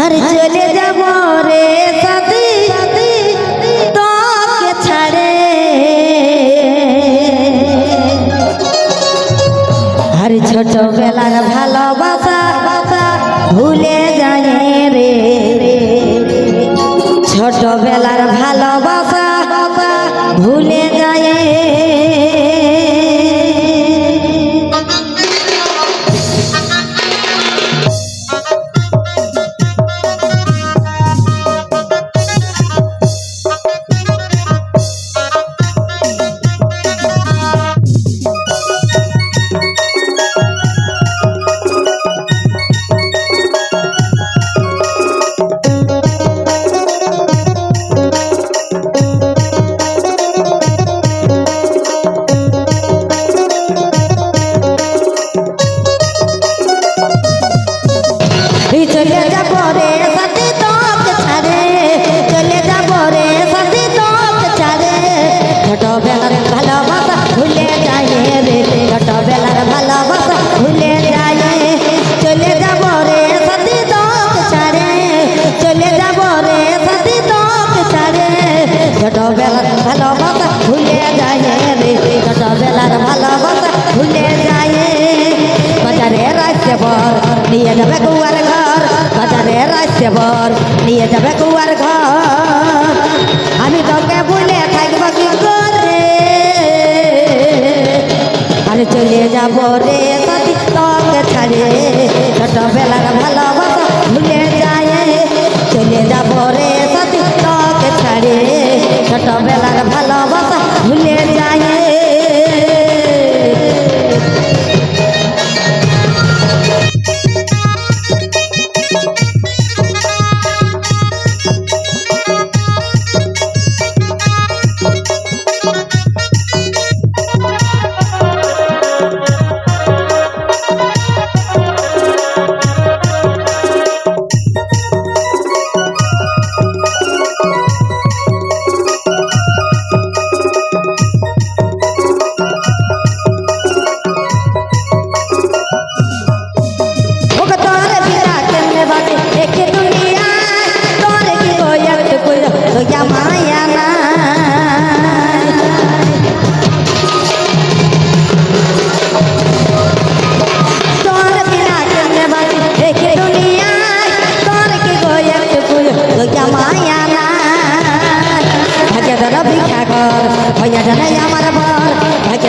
আর চলে যাব রে সাথী তোকে ছাড়ে। আর ছোটবেলার ভালোবাসা ভুলে যায় রে। ছোটবেলার ভালোবাসা ভুলে দেবর, নিয়ে যাবে কুয়ার ঘর। আমি তোকে বলে থাকব কি করে? আরে চলে যাব রে তোকে ছাড়ে, ছোটবেলার ভালো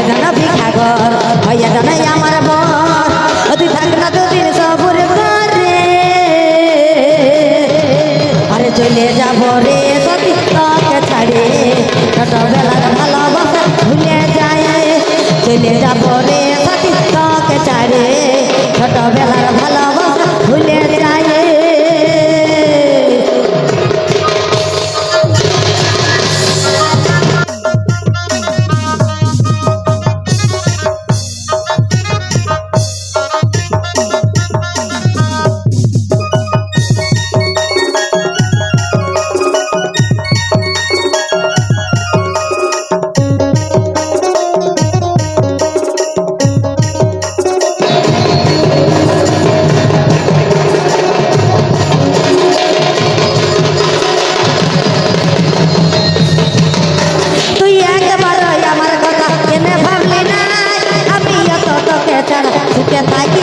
জন ভিক্ষাগর হইয়া জনাই আমার বর। তুই থাক না দুদিন সবুর করে আরে চলে যাব রে, সতী তোকে ছাড়ে। ছোটবেলার ভালোবাসা ভুলে যায়। চলে যাব রে, সতী তোকে ছাড়ে। ছোটবেলার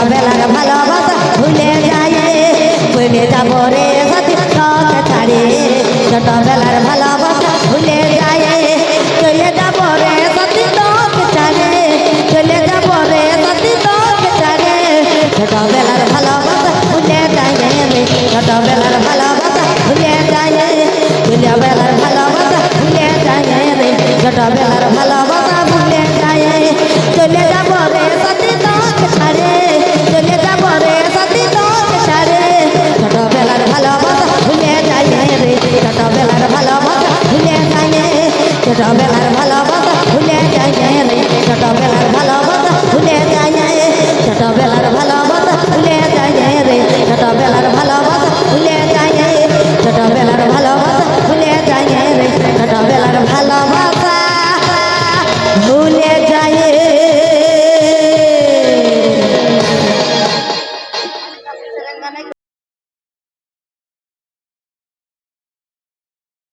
ছোটবেলার ভালোবাসা ভুলে যাই ভুলে যাব রে সাথী তোকে ছাড়ে ছোটবেলার ভালোবাসা ভুলে যাই চলে যাব রে সাথী তোকে ছাড়ে চলে যাব রে সাথী ছোটবেলা 小杨来